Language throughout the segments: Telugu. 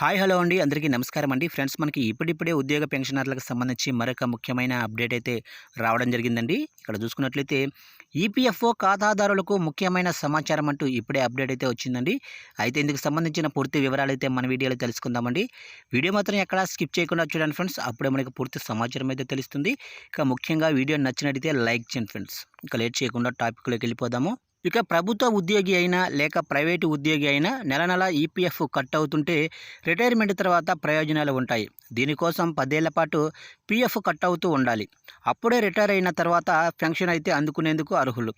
హాయ్ హలో అండి. అందరికీ నమస్కారం అండి. ఫ్రెండ్స్ మనకి ఇప్పుడిప్పుడే ఉద్యోగ పెన్షనర్లకు సంబంధించి మరొక ముఖ్యమైన అప్డేట్ అయితే రావడం జరిగిందండి. ఇక్కడ చూసుకున్నట్లయితే ఈపీఎఫ్ఓ ఖాతాదారులకు ముఖ్యమైన సమాచారం అంటూ ఇప్పుడే అప్డేట్ అయితే వచ్చిందండి. అయితే ఇందుకు సంబంధించిన పూర్తి వివరాలు అయితే మన వీడియోలో తెలుసుకుందామండి. వీడియో మాత్రం ఎక్కడా స్కిప్ చేయకుండా చూడండి ఫ్రెండ్స్. అప్పుడే మనకి పూర్తి సమాచారం అయితే తెలుస్తుంది. ఇక ముఖ్యంగా వీడియో నచ్చినట్టయితే లైక్ చేయండి ఫ్రెండ్స్. ఇక లేట్ చేయకుండా టాపిక్లోకి వెళ్ళిపోదాము. ఇక ప్రభుత్వ ఉద్యోగి అయినా లేక ప్రైవేటు ఉద్యోగి అయినా నెల నెల ఈపీఎఫ్ కట్ అవుతుంటే రిటైర్మెంట్ తర్వాత ప్రయోజనాలు ఉంటాయి. దీనికోసం పదేళ్ళ పాటు పీఎఫ్ కట్ అవుతూ ఉండాలి. అప్పుడే రిటైర్ అయిన తర్వాత పెన్షన్ అయితే అందుకునేందుకు అర్హులు.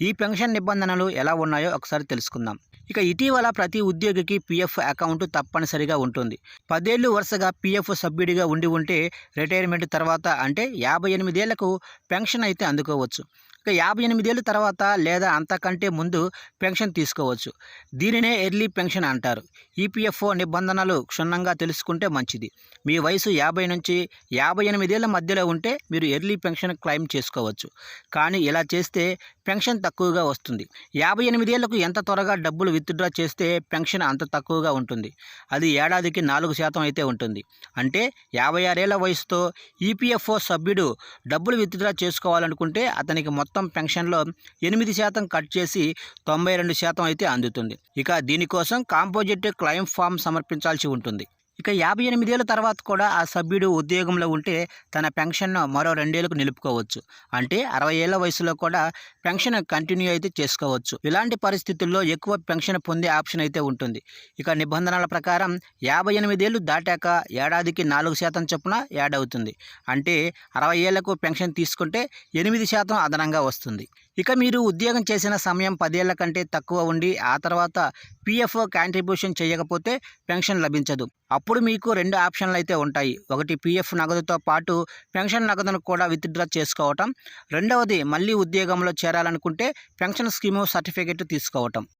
ఈ పెన్షన్ నిబంధనలు ఎలా ఉన్నాయో ఒకసారి తెలుసుకుందాం. ఇక ఇటీవల ప్రతి ఉద్యోగికి పీఎఫ్ అకౌంట్ తప్పనిసరిగా ఉంటుంది. పదేళ్ళు వరుసగా పీఎఫ్ సభ్యుడిగా ఉండి ఉంటే రిటైర్మెంట్ తర్వాత అంటే యాభై ఎనిమిదేళ్ళకు పెన్షన్ అయితే అందుకోవచ్చు. ఇక యాభై ఎనిమిదేళ్ళ తర్వాత లేదా అంతకంటే ముందు పెన్షన్ తీసుకోవచ్చు. దీనినే ఎర్లీ పెన్షన్ అంటారు. ఈపీఎఫ్ఓ నిబంధనలు క్షుణ్ణంగా తెలుసుకుంటే మంచిది. మీ వయసు యాభై నుంచి యాభై ఎనిమిదేళ్ళ మధ్యలో ఉంటే మీరు ఎర్లీ పెన్షన్ క్లెయిమ్ చేసుకోవచ్చు. కానీ ఇలా చేస్తే పెన్షన్ తక్కువగా వస్తుంది. యాభై ఎనిమిదేళ్ళకు ఎంత త్వరగా డబ్బులు విత్డ్రా చేస్తే పెన్షన్ అంత తక్కువగా ఉంటుంది. అది ఏడాదికి నాలుగు శాతం అయితే ఉంటుంది. అంటే యాభై ఆరేళ్ళ వయసుతో ఈపీఎఫ్ఓ సభ్యుడు డబ్బులు విత్డ్రా చేసుకోవాలనుకుంటే అతనికి మొత్తం పెన్షన్లో ఎనిమిది శాతం కట్ చేసి తొంభై రెండు శాతం అయితే అందుతుంది. ఇక దీనికోసం కాంపోజిట్ క్లైమ్ ఫామ్ సమర్పించాల్సి ఉంటుంది. ఇక యాభై ఎనిమిదేళ్ళ తర్వాత కూడా ఆ సభ్యుడు ఉద్యోగంలో ఉంటే తన పెన్షన్ను మరో రెండేళ్ళకు నిలుపుకోవచ్చు. అంటే అరవై ఏళ్ళ వయసులో కూడా పెన్షన్ కంటిన్యూ అయితే చేసుకోవచ్చు. ఇలాంటి పరిస్థితుల్లో ఎక్కువ పెన్షన్ పొందే ఆప్షన్ అయితే ఉంటుంది. ఇక నిబంధనల ప్రకారం యాభై ఎనిమిదేళ్ళు దాటాక ఏడాదికి నాలుగు శాతం చొప్పున యాడ్ అవుతుంది. అంటే అరవై ఏళ్ళకు పెన్షన్ తీసుకుంటే ఎనిమిది శాతం అదనంగా వస్తుంది. ఇక మీరు ఉద్యోగం చేసిన సమయం పదేళ్ళ కంటే తక్కువ ఉండి ఆ తర్వాత పీఎఫ్ఓ కాంట్రిబ్యూషన్ చేయకపోతే పెన్షన్ లభించదు. అప్పుడు మీకు రెండు ఆప్షన్లు అయితే ఉంటాయి. ఒకటి పీఎఫ్ నగదుతో పాటు పెన్షన్ నగదును కూడా విత్డ్రా చేసుకోవటం. రెండవది మళ్ళీ ఉద్యోగంలో చేరాలనుకుంటే పెన్షన్ స్కీము సర్టిఫికేట్ తీసుకోవటం.